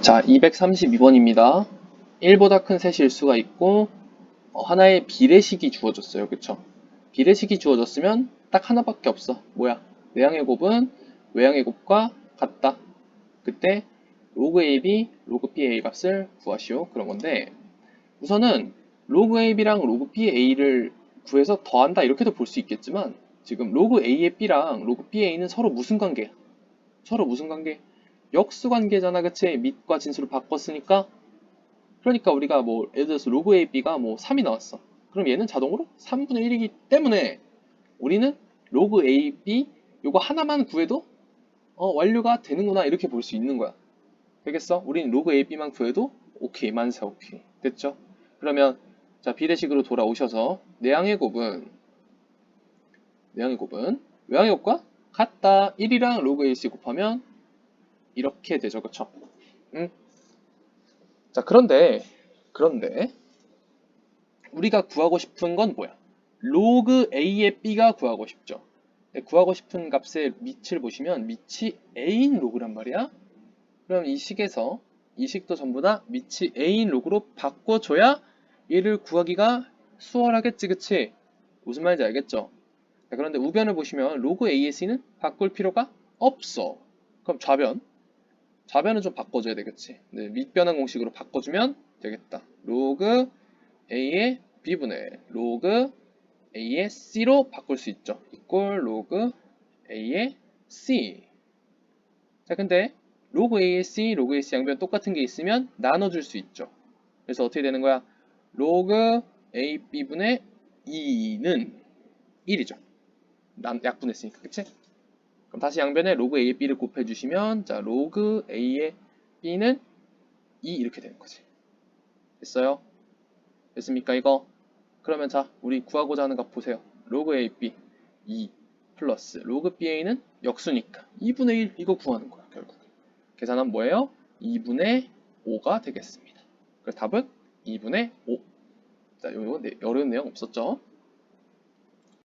자, 232번입니다. 1보다 큰 셋이 일 수가 있고 어, 하나의 비례식이 주어졌어요. 그쵸? 비례식이 주어졌으면 딱 하나밖에 없어. 뭐야? 내항의 곱은 외항의 곱과 같다. 그때 로그 AB, 로그 BA 값을 구하시오. 그런 건데 우선은 로그 AB랑 로그 BA를 구해서 더한다 이렇게도 볼 수 있겠지만 지금 로그 A의 B랑 로그 BA는 서로 무슨 관계야? 서로 무슨 관계? 역수 관계잖아, 그치? 밑과 진수를 바꿨으니까. 그러니까 우리가 뭐, 예를 들어서 로그 AB가 뭐 3이 나왔어. 그럼 얘는 자동으로 3분의 1이기 때문에 우리는 로그 AB 요거 하나만 구해도 어, 완료가 되는구나 이렇게 볼 수 있는 거야. 되겠어? 우린 로그 AB만 구해도 오케이, 만세 오케이. 됐죠? 그러면 자 비례식으로 돌아오셔서 내항의 곱은 내항의 곱은 외항의 곱과 같다. 1이랑 로그 AC 곱하면 이렇게 되죠. 그쵸? 응? 자, 그런데, 그런데, 우리가 구하고 싶은 건 뭐야? 로그 A의 B가 구하고 싶죠. 네, 구하고 싶은 값의 밑을 보시면 밑이 A인 로그란 말이야. 그럼 이 식에서 이 식도 전부 다 밑이 A인 로그로 바꿔줘야 얘를 구하기가 수월하겠지, 그치? 무슨 말인지 알겠죠? 자, 그런데 우변을 보시면 로그 AS는 바꿀 필요가 없어. 그럼 좌변. 좌변은 좀 바꿔줘야 되겠지. 네, 밑변환 공식으로 바꿔주면 되겠다. 로그 A의 B분의 로그 A의 C로 바꿀 수 있죠. 이꼴 로그 A의 C. 자, 근데 로그 A의 C, 로그 A의 C 양변 똑같은 게 있으면 나눠줄 수 있죠. 그래서 어떻게 되는 거야? 로그 A, B분의 2는 1이죠. 남, 약분했으니까, 그치? 그럼 다시 양변에 로그 A의 B를 곱해주시면 자 로그 A의 B는 2 이렇게 되는 거지. 됐어요? 됐습니까 이거? 그러면 자 우리 구하고자 하는 값 보세요. 로그 A, B 2 플러스 로그 BA는 역수니까 2분의 1 이거 구하는 거야 결국. 계산하면 뭐예요? 2분의 5가 되겠습니다. 그래서 답은 2분의 5. 자, 요거 네, 어려운 내용 없었죠?